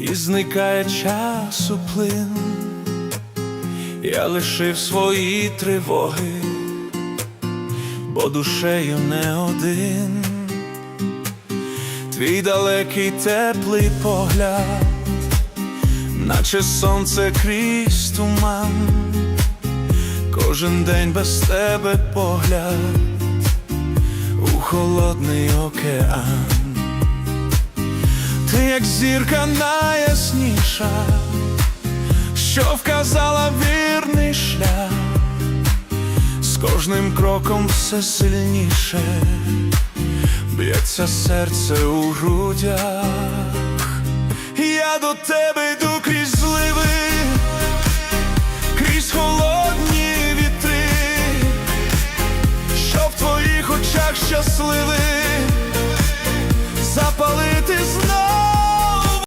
і зникає часу плин. Я лишив свої тривоги, бо душею не один. Твій далекий теплий погляд, наче сонце крізь туман, кожен день без тебе погляд у холодний океан. Як зірка найясніша, що вказала вірний шлях, з кожним кроком все сильніше б'ється серце у грудях. Я до тебе йду крізь зливи, крізь холодні вітри, що в твоїх очах щасливий